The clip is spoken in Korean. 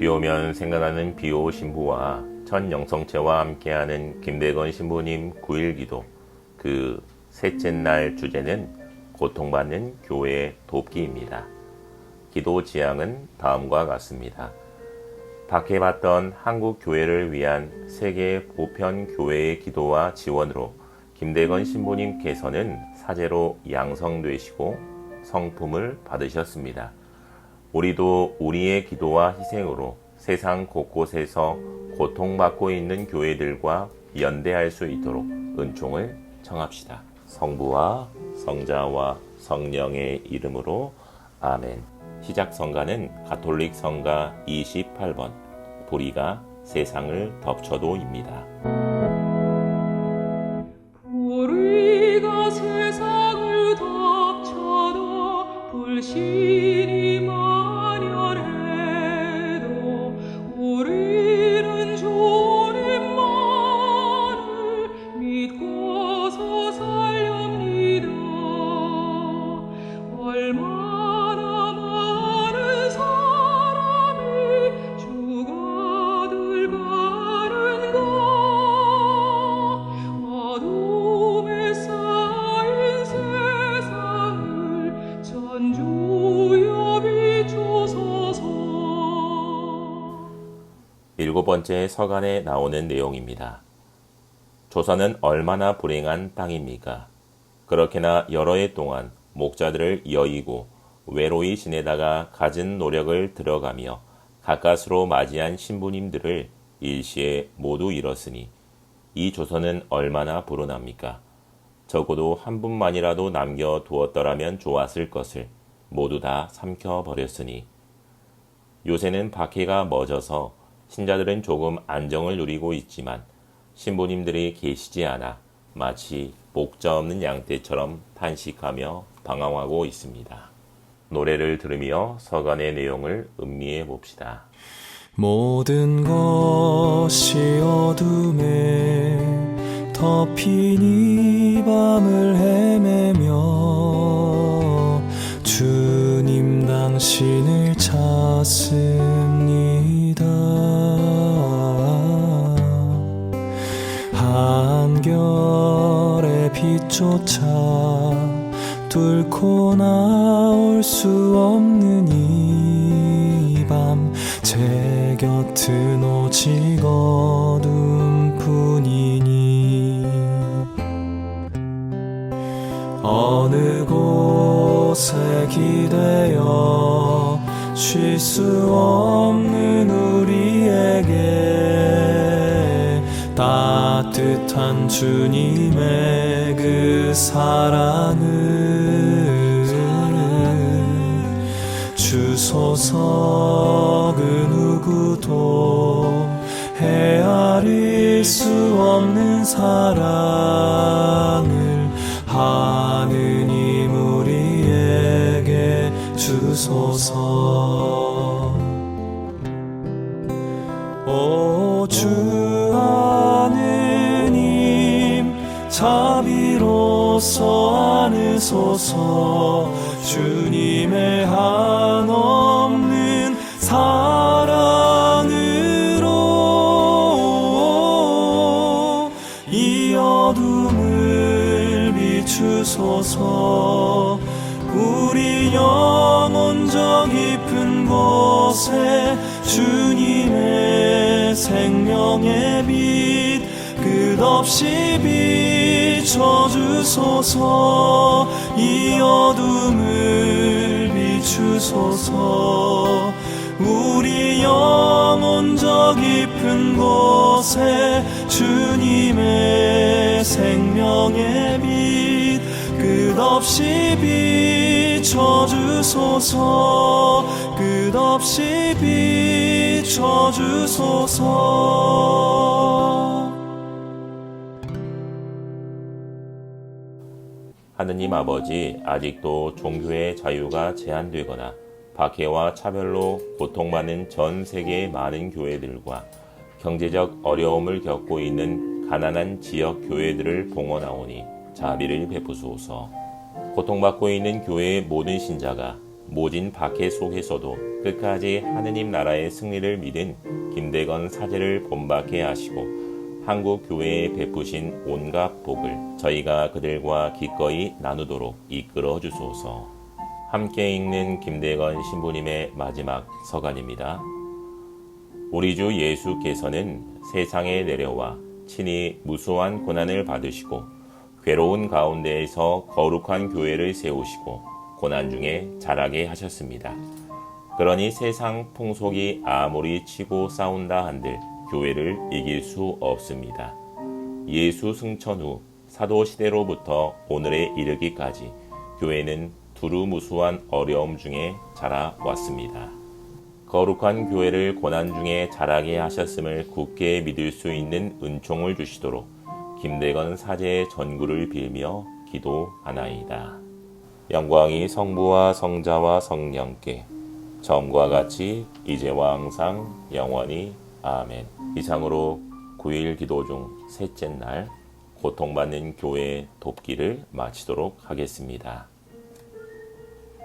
비 오면 생각나는 비오 신부와 첫 영성체와 함께하는 김대건 신부님 9일 기도 그 셋째 날 주제는 고통받는 교회 돕기입니다. 기도 지향은 다음과 같습니다. 박해받던 한국 교회를 위한 세계 보편 교회의 기도와 지원으로 김대건 신부님께서는 사제로 양성되시고 성품을 받으셨습니다. 우리도 우리의 기도와 희생으로 세상 곳곳에서 고통받고 있는 교회들과 연대할 수 있도록 은총을 청합시다. 성부와 성자와 성령의 이름으로 아멘. 시작 성가는 가톨릭 성가 28번 보리가 세상을 덮쳐도입니다. 번째 서간에 나오는 내용입니다. 조선은 얼마나 불행한 땅입니까? 그렇게나 여러 해 동안 목자들을 여의고 외로이 지내다가 갖은 노력을 들어가며 가까스로 맞이한 신부님들을 일시에 모두 잃었으니 이 조선은 얼마나 불운합니까? 적어도 한 분만이라도 남겨 두었더라면 좋았을 것을 모두 다 삼켜 버렸으니 요새는 박해가 멎어서 신자들은 조금 안정을 누리고 있지만 신부님들이 계시지 않아 마치 목자 없는 양떼처럼 탄식하며 방황하고 있습니다. 노래를 들으며 서간의 내용을 음미해 봅시다. 모든 것이 어둠에 덮인 이 밤을 헤매며 주님 당신을 찾습 차 뚫고 나올 수 없는 이 밤. 제 곁은 오직 어둠뿐이니. 어느 곳에 기대어 쉴 수 없는 우리에게 따뜻한 주님의 그 사랑을 주소서 그 누구도 헤아릴 수 없는 사랑을 하느님 우리에게 주소서 자비로서 안으소서. 주님의 한없는 사랑으로 이 어둠을 비추소서. 우리 영혼적 깊은 곳에 주님의 생명의 빛 끝없이 비춰주소서. 이 어둠을 비추소서. 우리 영혼적 깊은 곳에 주님의 생명의 빛 끝없이 비춰주소서. 끝없이 비춰주소서 하느님 아버지, 아직도 종교의 자유가 제한되거나 박해와 차별로 고통받는 전 세계의 많은 교회들과 경제적 어려움을 겪고 있는 가난한 지역 교회들을 봉헌하오니 자비를 베푸소서. 고통받고 있는 교회의 모든 신자가 모진 박해 속에서도 끝까지 하느님 나라의 승리를 믿은 김대건 사제를 본받게 하시고 한국 교회에 베푸신 온갖 복을 저희가 그들과 기꺼이 나누도록 이끌어 주소서. 함께 읽는 김대건 신부님의 마지막 서간입니다. 우리 주 예수께서는 세상에 내려와 친히 무수한 고난을 받으시고 괴로운 가운데에서 거룩한 교회를 세우시고 고난 중에 자라게 하셨습니다. 그러니 세상 풍속이 아무리 치고 싸운다 한들 교회를 이길 수 없습니다. 예수 승천 후 사도 시대로부터 오늘에 이르기까지 교회는 두루무수한 어려움 중에 자라왔습니다. 거룩한 교회를 고난 중에 자라게 하셨음을 굳게 믿을 수 있는 은총을 주시도록 김대건 사제의 전구를 빌며 기도하나이다. 영광이 성부와 성자와 성령께 처음과 같이 이제와 항상 영원히 아멘. 이상으로 9일 기도 중 셋째 날 고통받는 교회 돕기를 마치도록 하겠습니다.